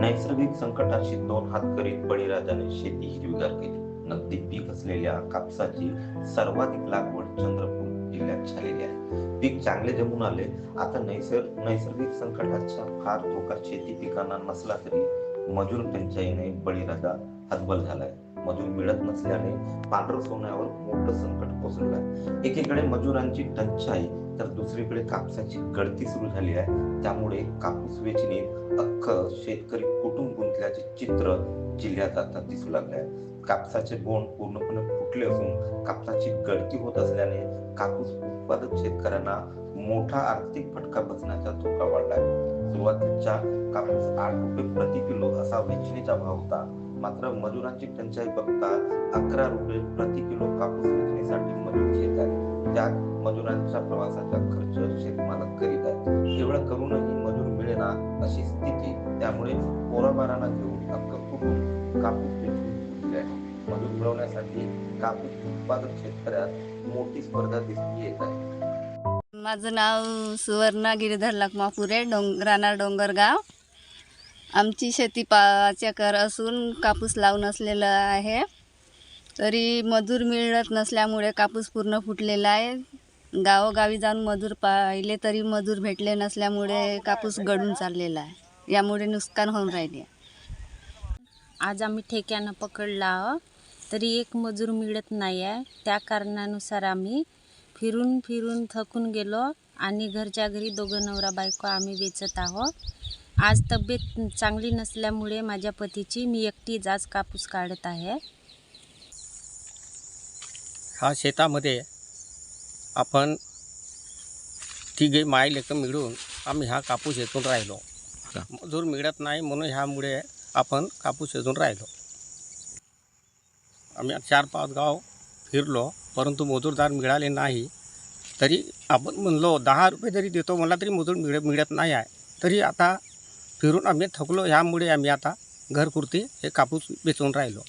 नैसर्गिक संकटाशी दोन हात करीत बळीराजाने शेती हिरवीगार केली. नगदी पीक असलेल्या कापसाची सर्वाधिक लागवड चंद्रपूर जिल्ह्यात झालेली आहे. पीक चांगले जमून आले. आता नैसर्ग नैसर्गिक संकटाचा फार धोका शेती पिकांना नसला तरी मजूर टंचाईने बळीराजा हतबल झालाय. मजूर मिळत नसल्याने पांढर सोन्यावर मोठं संकट कोसळलं आहे. एकीकडे मजुरांची टंचाई तर दुसरीकडे कापसाची गळती सुरू झाली आहे. त्यामुळे कापूस वेचणीत अख्ख शेतकरी कुटुंब गुंतल्याचे चित्र जिल्ह्यात आता दिसू लागले आहे. कापसाचे बोंड पूर्णपणे फुटले असून कापसाची गळती होत असल्याने कापूस उत्पादक शेतकऱ्यांना मोठा आर्थिक फटका बसण्याचा धोका वाढला आहे. सुरुवातीच्या कापूस आठ रुपये प्रति किलो असा वेचणीचा भाव होता. मात्र मजुरांची टंचाई बघता अकरा रुपये प्रति किलो कापूस वेचणीसाठी मजूर घेत आहेत. त्यात मजुरांच्या प्रवासाचा खर्च शेतमालक करीत आहे एवढं करूनही मजूर मिळेना अशी स्थिती त्यामुळे पोराबारांना घेऊन अक्क कुटुंब कापूस आहे मजूर मिळवण्यासाठी कापूस उत्पादक शेतकऱ्यात मोठी स्पर्धा दिसून येत आहे. माझं नाव सुवर्णा गिरीधर लखमापुरे डोंग राहणार डोंगरगाव. आमची शेती पाच एकर असून कापूस लावून असलेलं आहे. तरी मजूर मिळत नसल्यामुळे कापूस पूर्ण फुटलेला आहे. गावोगावी जाऊन मजूर पाहिले तरी मजूर भेटले नसल्यामुळे कापूस गळून चाललेला आहे. यामुळे नुकसान होऊन राहिले. आज आम्ही ठेक्यानं पकडला आहो, तरी एक मजूर मिळत नाही आहे. त्या कारणानुसार आम्ही फिरून फिरून थकून गेलो आणि घरच्या घरी दोघं नवरा बायको आम्ही वेचत आहोत. आज तब्येत चांगली नसल्यामुळे माझ्या पतीची मी एकटीच आज कापूस काढत आहे. हा शेतामध्ये आपण तिघे माय लेकं मिळून आम्ही हा कापूस येथून राहिलो. मजूर मिळत नाही म्हणून ह्यामुळे आपण कापूस येथून राहिलो. आम्ही चार पाच गाव फिरलो परंतु मजूरदार मिळाले नाही. तरी आपण म्हणलो दहा रुपये जरी देतो मला तरी मजूर मिळ मिळत नाही आहे. तरी आता फिरून आम्ही थकलो. ह्यामुळे आम्ही आता घरपुरती हे कापूस वेचून राहिलो.